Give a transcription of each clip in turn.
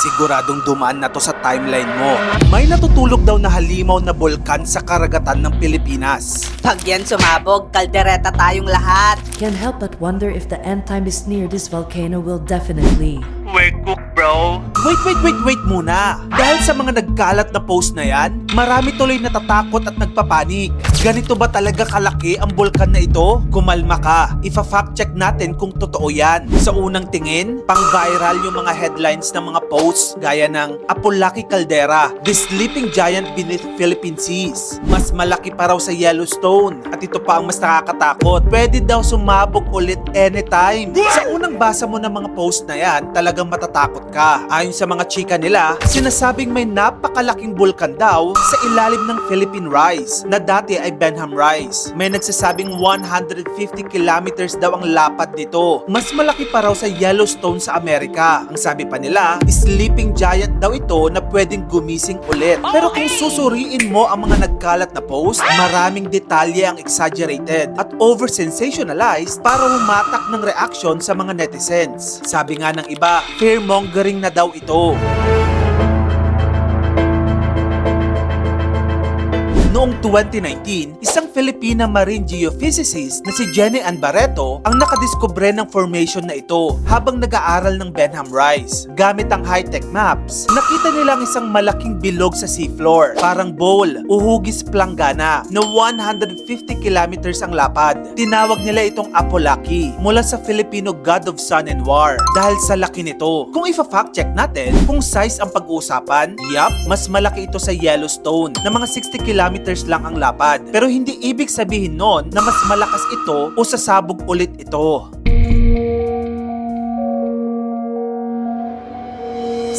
Siguradong dumaan na to sa timeline mo. May natutulog daw na halimaw na bulkan sa karagatan ng Pilipinas. Pag yan sumabog, kaldereta tayong lahat. Can't help but wonder if the end time is near this volcano will definitely. Wait, wait, wait, wait muna. Dahil sa mga nagkalat na post na yan, marami tuloy natatakot at nagpapanik. Ganito ba talaga kalaki ang bulkan na ito? Kumalma ka. Ifa-fact check natin kung totoo yan. Sa unang tingin, pang-viral yung mga headlines ng mga posts gaya ng Apolaki Caldera, The Sleeping Giant Beneath Philippine Seas. Mas malaki pa raw sa Yellowstone. At ito pa ang mas nakakatakot. Pwede daw sumabog ulit anytime. Sa unang basa mo ng mga post na yan, talagang matatakot ka. Ayon sa mga chika nila, sinasabing may napakalaking bulkan daw sa ilalim ng Philippine Rise na dati ay Benham Rise. May nagsasabing 150 kilometers daw ang lapad nito. Mas malaki pa raw sa Yellowstone sa Amerika. Ang sabi pa nila, sleeping giant daw ito na pwedeng gumising ulit. Pero kung susuriin mo ang mga nagkalat na post, maraming detalye ang exaggerated at over-sensationalized para humatak ng reaction sa mga netizens. Sabi nga ng iba, fear-mongering na daw ito. Noong 2019, isang Filipina marine geophysicist na si Jenny Ann Barreto ang nakadiskubre ng formation na ito habang nag-aaral ng Benham Rise. Gamit ang high-tech maps, nakita nila ang isang malaking bilog sa seafloor, parang bowl o hugis planggana na 150 kilometers ang lapad. Tinawag nila itong Apolaki mula sa Filipino God of Sun and War dahil sa laki nito. Kung ifa-fact check natin kung size ang pag-uusapan, yap, mas malaki ito sa Yellowstone na mga 60 kilometers lang ang lapad. Pero hindi ibig sabihin nun na mas malakas ito o sasabog ulit ito.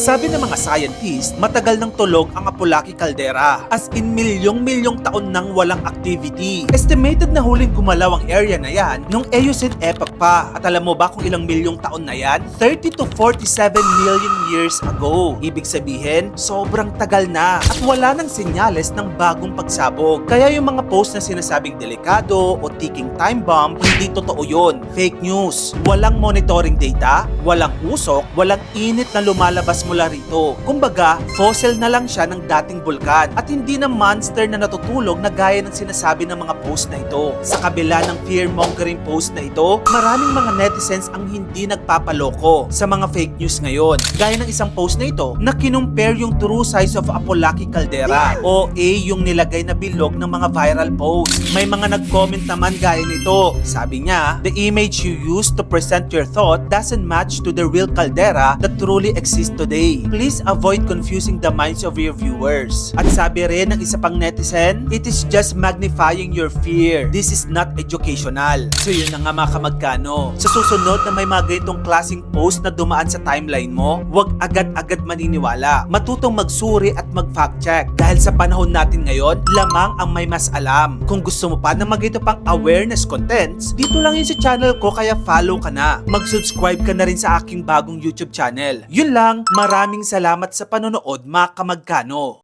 Sabi ng mga scientist, matagal nang tulog ang Apolaki Caldera. As in milyong-milyong taon nang walang activity. Estimated na huling gumalaw ang area na yan nung Eocene epoch pa. At alam mo ba kung ilang milyong taon na yan? 30 to 47 million years ago. Ibig sabihin, sobrang tagal na. At wala nang senyales ng bagong pagsabog. Kaya yung mga post na sinasabing delikado o ticking time bomb, hindi totoo yun. Fake news. Walang monitoring data, walang usok, walang init na lumalabas mula rito. Kumbaga, fossil na lang siya ng dating bulkan at hindi na monster na natutulog na gaya ng sinasabi ng mga post na ito. Sa kabila ng fear-mongering post na ito, maraming mga netizens ang hindi nagpapaloko sa mga fake news ngayon. Gaya ng isang post na ito na kinumpare yung true size of Apolaki Caldera o A yung nilagay na bilog ng mga viral post. May mga nag-comment naman gaya nito. Sabi niya, the image you use to present your thought doesn't match to the real caldera that truly exists today. Please avoid confusing the minds of your viewers. At sabi rin ng isa pang netizen, it is just magnifying your fear. This is not educational. So yun na nga mga kamagkano. Sa susunod na may mga ganitong klaseng post na dumaan sa timeline mo, huwag agad-agad maniniwala. Matutong magsuri at mag-fact check. Dahil sa panahon natin ngayon, lamang ang may mas alam. Kung gusto mo pa na magito pang awareness contents, dito lang yun sa channel ko kaya follow ka na. Mag-subscribe ka na rin sa aking bagong YouTube channel. Yun lang, maraming salamat sa panonood mga kamagkano.